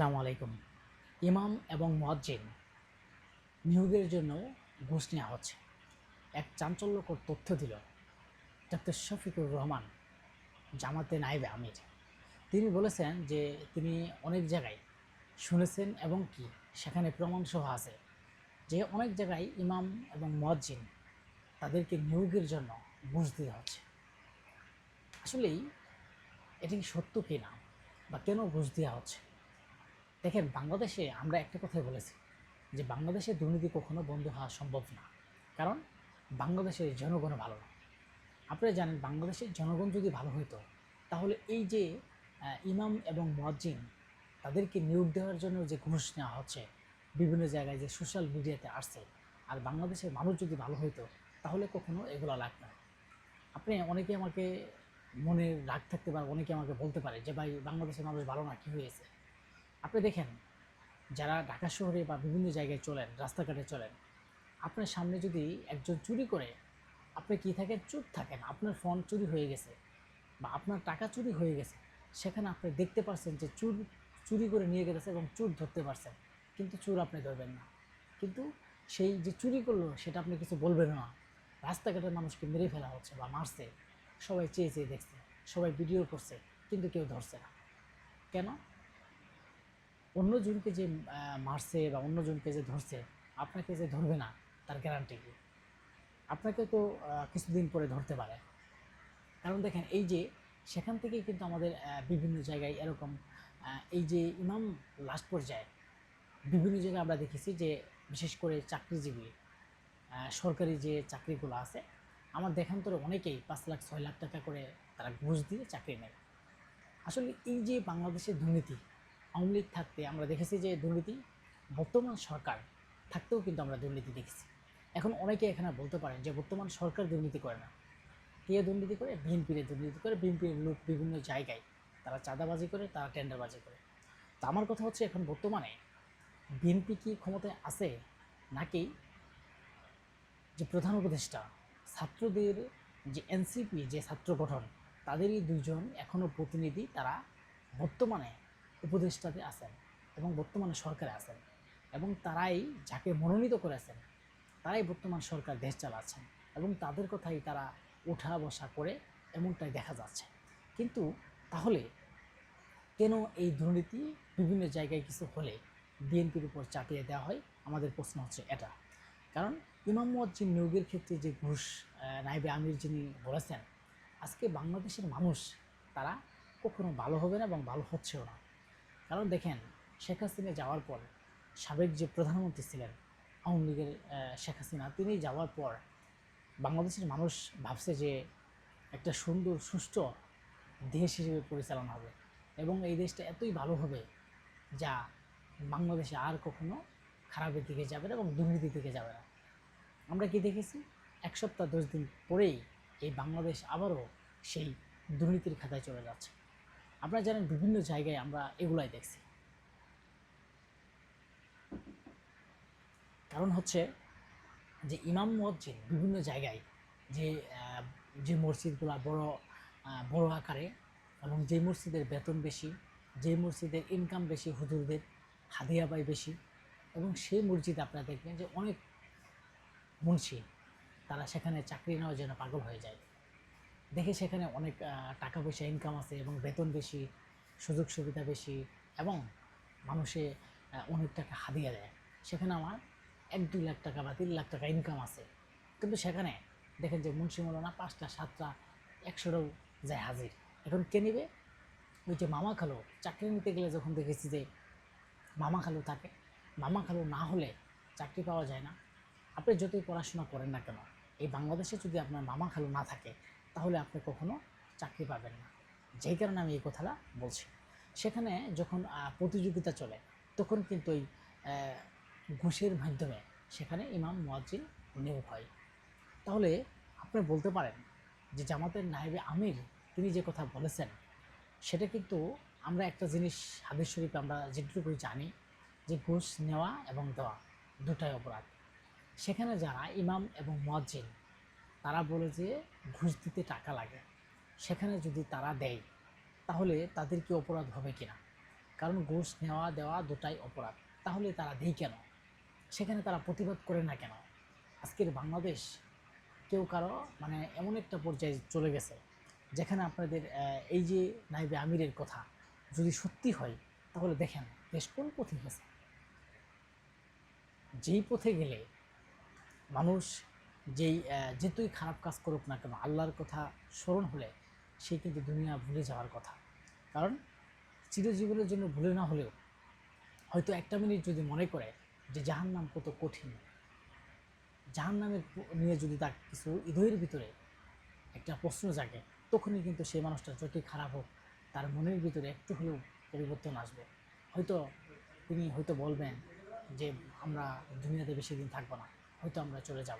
আসসালামু আলাইকুম। ইমাম এবং মুয়াজ্জিন নিয়োগের জন্য ঘুষ নেওয়া হচ্ছে। এক চাঞ্চল্যকর তথ্য দিল ডক্টর শফিকুর রহমান, জামাতে নাইবে আমির। তিনি বলেছেন যে তিনি অনেক জায়গায় শুনেছেন এবং কি সেখানে প্রমাণসহ আছে যে অনেক জায়গায় ইমাম এবং মুয়াজ্জিন তাদেরকে নিয়োগের জন্য ঘুষ দিতে হচ্ছে। আসলেই এটি সত্য কি না বা কেন ঘুষ দেওয়া হচ্ছে? দেখেন, বাংলাদেশে আমরা একটা কথাই বলেছি যে বাংলাদেশে দুর্নীতি কখনো বন্ধ হওয়া সম্ভব না। কারণ বাংলাদেশের জনগণ ভালো না। আপনারা জানেন, বাংলাদেশের জনগণ যদি ভালো হতো তাহলে এই যে ইমাম এবং মুয়াজ্জিন, তাদেরকে নিয়োগ দেওয়ার জন্য যে ঘুষ নেওয়া হচ্ছে, বিভিন্ন জায়গায় যে সোশ্যাল মিডিয়াতে আসছে, আর বাংলাদেশের মানুষ যদি ভালো হইতো, তাহলে কখনো এগুলো লাগবে না। আপনি অনেকে আমাকে মনে রাগ থাকতে পারে, অনেকে আমাকে বলতে পারে যে, ভাই, বাংলাদেশের মানুষ ভালো না, কী হয়েছে? আপনি দেখেন, যারা ঢাকা শহরে বা বিভিন্ন জায়গায় চলেন, রাস্তাঘাটে চলেন, আপনার সামনে যদি একজন চুরি করে, আপনি কী থাকেন? চুপ থাকেন। আপনার ফোন চুরি হয়ে গেছে বা আপনার টাকা চুরি হয়ে গেছে, সেখানে আপনি দেখতে পারছেন যে চুর, চুরি করে নিয়ে গেছে এবং চুর ধরতে পারছেন। কিন্তু চুর আপনি ধরবেন না। কিন্তু সেই যে চুরি করল, সেটা আপনি কিছু বলবেন না। রাস্তাঘাটের মানুষকে মেরে ফেলা হচ্ছে বা মারছে। সবাই চেয়ে চেয়ে দেখছে, সবাই ভিডিও করছে, কিন্তু কেউ ধরছে না। কেন? অন্যজনকে যে মারছে বা অন্যজনকে যে ধরছে, আপনাকে যে ধরবে না, তার গ্যারান্টি কি? আপনাকে তো কিছুদিন পরে ধরতে পারে। কারণ দেখেন, এই যে সেখান থেকে কিন্তু আমাদের বিভিন্ন জায়গায় এরকম এই যে ইমাম লাস্ট পর্যায়ে বিভিন্ন জায়গায় আমরা দেখেছি যে, বিশেষ করে চাকরিজীবী সরকারি যে চাকরিগুলো আছে, আমার দেখান্তরে অনেকেই পাঁচ লাখ, ছয় লাখ টাকা করে তারা ঘুষ দিয়ে চাকরি নেয়। আসলে এই যে বাংলাদেশের দুর্নীতি আওয়ামী লীগ থাকতে আমরা দেখেছি যে দুর্নীতি বর্তমান সরকার থাকতেও কিন্তু আমরা দুর্নীতি দেখেছি। এখন অনেকে এখানে বলতে পারেন যে বর্তমান সরকার দুর্নীতি করে না। কে দুর্নীতি করে? বিএনপির দুর্নীতি করে। বিএনপির লোক বিভিন্ন জায়গায় তারা চাঁদাবাজি করে, তারা টেন্ডারবাজি করে। তো আমার কথা হচ্ছে এখন বর্তমানে বিএনপি কি ক্ষমতায় আছে নাকি যে প্রধান উপদেষ্টা, ছাত্রদের যে এনসিপি, যে ছাত্র গঠন, তাদেরই দুজন এখনও প্রতিনিধি তারা বর্তমানে উপদেষ্টাতে আছেন এবং বর্তমানে সরকারে আছেন এবং তারাই যাকে মনোনীত করেছেন, তারাই বর্তমান সরকার দেশ চালাচ্ছেন এবং তাদের কথাই তারা ওঠা বসা করে এমনটাই দেখা যাচ্ছে। কিন্তু তাহলে কেন এই দুর্নীতি বিভিন্ন জায়গায় কিছু হলে বিএনপির উপর চাপিয়ে দেওয়া হয়? আমাদের প্রশ্ন হচ্ছে এটা। কারণ ইমাম মুয়াজ্জিন নিয়োগের ক্ষেত্রে যে ঘুষ নাইবে আমির যিনি বলেছেন, আজকে বাংলাদেশের মানুষ তারা কখনো ভালো হবে না এবং ভালো হচ্ছেও না। কারণ দেখেন, শেখ হাসিনা যাওয়ার পর সাবেক যে প্রধানমন্ত্রী ছিলেন, আওয়ামী লীগের শেখ হাসিনা, তিনি যাওয়ার পর বাংলাদেশের মানুষ ভাবছে যে একটা সুন্দর, সুষ্ঠু দেশ হিসেবে পরিচালনা হবে এবং এই দেশটা এতই ভালো হবে যা বাংলাদেশে আর কখনো খারাপের দিকে যাবে না এবং দুর্নীতির দিকে যাবে না। আমরা কি দেখেছি? এক সপ্তাহ, দশ দিন পরেই এই বাংলাদেশ আবারও সেই দুর্নীতির খাতায় চলে যাচ্ছে। আপনারা জানেন বিভিন্ন জায়গায় আমরা এগুলাই দেখছি। কারণ হচ্ছে যে ইমাম মুয়াজ্জিন বিভিন্ন জায়গায় যে যে মসজিদগুলো বড় বড় আকারে এবং যে মসজিদের বেতন বেশি, যে মসজিদের ইনকাম বেশি, হুজুরদের হাদিয়া পায় বেশি এবং সেই মসজিদ আপনারা দেখবেন যে অনেক মুন্সি তারা সেখানে চাকরি নেওয়ার জন্য পাগল হয়ে যায়। দেখে সেখানে অনেক টাকা পয়সা ইনকাম আছে এবং বেতন বেশি, সুযোগ সুবিধা বেশি এবং মানুষে অনেক টাকা হাদিয়া দেয়। সেখানে আমার এক দুই লাখ টাকা বা তিন লাখ টাকা ইনকাম আছে। কিন্তু সেখানে দেখেন যে মুন্সি মৌলানা পাঁচটা, সাতটা একশোটাও যায় হাজির। এখন কে নেবে? ওই যে মামা খালো, চাকরি নিতে গেলে যখন দেখেছি যে মামা খালু থাকে, মামা খালু না হলে চাকরি পাওয়া যায় না। আপনি যতই পড়াশোনা করেন না কেন, এই বাংলাদেশে যদি আপনার মামা খালু না থাকে তাহলে আপনি কখনো চাকরি পাবেন না। যেই কারণে আমি এই কথাটা বলছি। সেখানে যখন প্রতিযোগিতা চলে, তখন কিন্তু ওই ঘুষের মাধ্যমে সেখানে ইমাম, মুয়াজ্জিন নিয়োগ হয়। তাহলে আপনি বলতে পারেন যে জামাতের নায়েবে আমির, তিনি যে কথা বলেছেন, সেটা কিন্তু আমরা একটা জিনিস হাদিস শরীফে আমরা যেটুকু জানি যে ঘুষ নেওয়া এবং দেওয়া দুটাই অপরাধ। সেখানে যারা ইমাম এবং মুয়াজ্জিন তারা বলে যে ঘুষ দিতে টাকা লাগে। সেখানে যদি তারা দেয়, তাহলে তাদের কি অপরাধ হবে কিনা? কারণ ঘুষ নেওয়া দেওয়া দুটাই অপরাধ। তাহলে তারা দেই কেন? সেখানে তারা প্রতিবাদ করে না কেন? আজকের বাংলাদেশ কেউ কারও মানে এমন একটা পর্যায়ে চলে গেছে, যেখানে আপনাদের এই যে নাইবে আমিরের কথা যদি সত্যি হয়, তাহলে দেখেন দেশ কোন পথে গেছে? যেই পথে গেলে মানুষ যেই যেতুই খারাপ কাজ করুক না কেন, আল্লাহর কথা স্মরণ হলে সে কিন্তু দুনিয়া ভুলে যাওয়ার কথা। কারণ চিরজীবনের জন্য ভুলে না হলেও হয়তো একটা মিনিট যদি মনে করে যে জাহান্নাম কত কঠিন। জাহান্নামের প- নিয়ে যদি তার কিছু হৃদয়ের ভিতরে একটা প্রশ্ন জাগে, তখনই কিন্তু সেই মানুষটা যতই খারাপ হোক, তার মনের ভিতরে একটু হলেও পরিবর্তন আসবে। হয়তো তিনি হয়তো বলবেন যে, আমরা দুনিয়াতে বেশি দিন থাকব না, হয়তো আমরা চলে যাব।